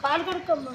కాలు కడుక్కమ్మా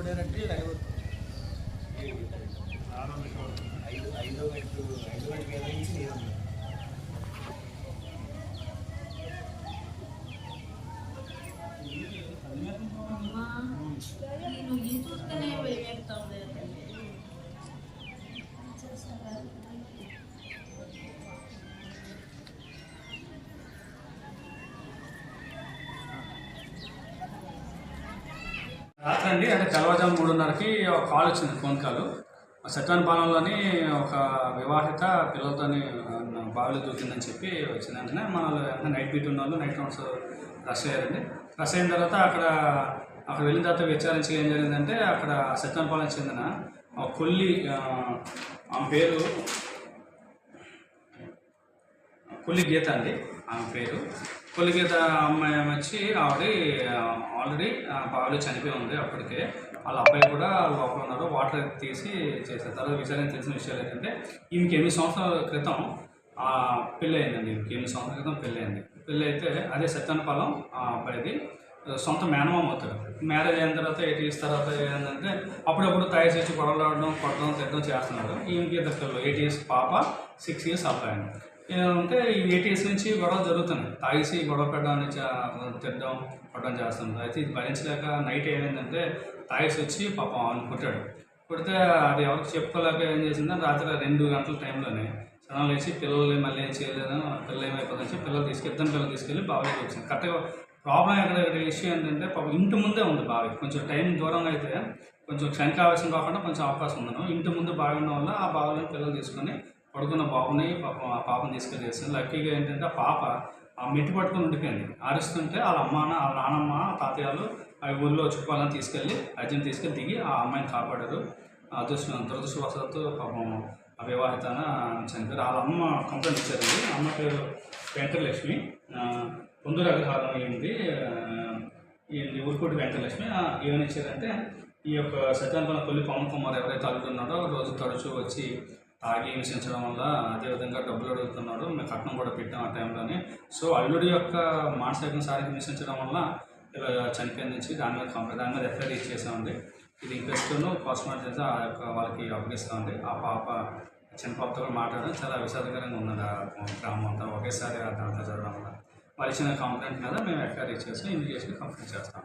నేను రాత్రి అండి అంటే తెల్లవారుజాము మూడున్నరకి ఒక కాల్ వచ్చింది ఫోన్ కాల్. సత్యానపాలెంలోని ఒక వివాహిత పిల్లలతోని బావిలో దూకిందని చెప్పి వచ్చింది. వెంటనే మన వెంటనే నైట్ బీట్ ఉన్న వాళ్ళు నైట్ రౌండ్స్ రష్ అయ్యారండి. రష్ అయిన తర్వాత అక్కడ అక్కడ వెళ్ళిన తర్వాత విచారించి ఏం జరిగిందంటే అక్కడ సత్యానపాలెం చెందిన కొల్లి ఆమె పేరు కొల్లి గీత అండి ఆమె పేరు. కొల్లి అమ్మాయి వచ్చి ఆవిడ ఆల్రెడీ బావిలో చనిపోయి ఉంది అప్పటికే. వాళ్ళ అబ్బాయి కూడా లోపల ఉన్నారు. వాటర్ తీసి చేశారు. తర్వాత విచారణ తెలిసిన విషయాలు ఏంటంటే ఈమెకి ఎనిమిది సంవత్సరాల క్రితం పెళ్ళయిందండి పెళ్ళి ఈమెకి. ఎనిమిది సంవత్సరాల క్రితం పెళ్ళయింది. పెళ్ళి అయితే అదే సత్యానపాలెం ఆ అబ్బాయిది సొంత మేనమామ అవుతాడు. మ్యారేజ్ అయిన తర్వాత ఎయిట్ ఇయర్స్ తర్వాత ఏంటంటే అప్పుడప్పుడు తయారు చేసి గొడవలు ఆడడం కొట్టడం తిట్టడం చేస్తున్నాడు. ఈమెకి ఇద్దరు పిల్లలు. ఎయిట్ ఇయర్స్ పాప సిక్స్ ఇయర్స్ అబ్బాయి అంటే ఈ ఏటీఎస్ నుంచి గొడవ జరుగుతున్నాయి. తాగేసి గొడవ పెట్టడం తిట్టడం కొట్టడం చేస్తుంది అయితే ఇది భరించలేక నైట్ ఏమైందంటే తాగేసి వచ్చి పాపం అని కొట్టాడు. కొడితే అది ఎవరికి చెప్పుకోలేక ఏం చేసిందని రాత్రి రెండు గంటల టైంలోనే స్నానం వేసి పిల్లలు మళ్ళీ ఏం చేయలేదు పిల్లలు ఏమైపోతుంది చెప్పి పిల్లలు తీసుకెళ్తాను పిల్లలు తీసుకెళ్ళి బావిలోకి వచ్చింది కరెక్ట్గా ప్రాబ్లం ఎక్కడ ఇక్కడ ఇష్యూ ఏంటంటే పాపం ఇంటి ముందే ఉంది బావి. కొంచెం టైం దూరంగా అయితే కొంచెం క్షణికావేశం కాకుండా కొంచెం అవకాశం ఉన్నాను ఇంటి ముందు బావి ఉండడం వల్ల ఆ బావిలో పిల్లలు తీసుకొని పడుకున్న బాబుని పాపం ఆ పాపని తీసుకెళ్ళి వేసింది లక్కీగా ఏంటంటే ఆ పాప ఆ మెట్టి పట్టుకుని ఉండిపోయింది. అరుస్తుంటే వాళ్ళ అమ్మ వాళ్ళ నానమ్మ తాతయ్యలు ఆ ఊళ్ళో చుట్టుపక్కల తీసుకెళ్ళి అర్జెంట్ తీసుకెళ్ళి దిగి ఆ అమ్మాయిని కాపాడారు. అదృష్టం దురదృష్టవశాత్తు పాపం ఆ వివాహితన చనిపోయారు. వాళ్ళ అమ్మ కంప్లైంట్ ఇచ్చారండి. అమ్మ పేరు వెంకటలక్ష్మి. పొందూరు అగ్రహారం అయింది ఈ ఊరుకోటి వెంకటలక్ష్మి. ఏమని ఇచ్చారంటే ఈ యొక్క సత్యానపల్లి కొల్లి పవన్ కుమార్ ఎవరైతే అడుగుతున్నాడో రోజు తరచూ వచ్చి తాగి హింసించడం వల్ల అదేవిధంగా డబ్బులు అడుగుతున్నాడు. మేము కట్నం కూడా పెట్టాం ఆ టైంలోనే సో అల్లుడి యొక్క మానసిక సారి హింసించడం వల్ల ఇలా చనిపోయింది నుంచి దాని మీద కంప్లైంట్ దాని మీద ఎఫ్ఐఆర్ ఇచ్చేసామండి ఇది ఇంట్రెస్ట్ను పోస్ట్ మార్టం చేసి ఆ యొక్క వాళ్ళకి అప్పగిస్తామండి. ఆ పాప చిన్న పాపతో కూడా మాట్లాడడం చాలా విషాదకరంగా ఉన్నది ఆ గ్రామం అంతా. ఒకేసారి ఆ దాంట్లో జరగడం వల్ల. వాళ్ళు ఇచ్చిన కంప్లైంట్ మీద మేము ఎఫ్ఐఆర్ ఇచ్చేసి ఇన్వెస్టిగేషన్ కంప్లీట్ చేస్తాం.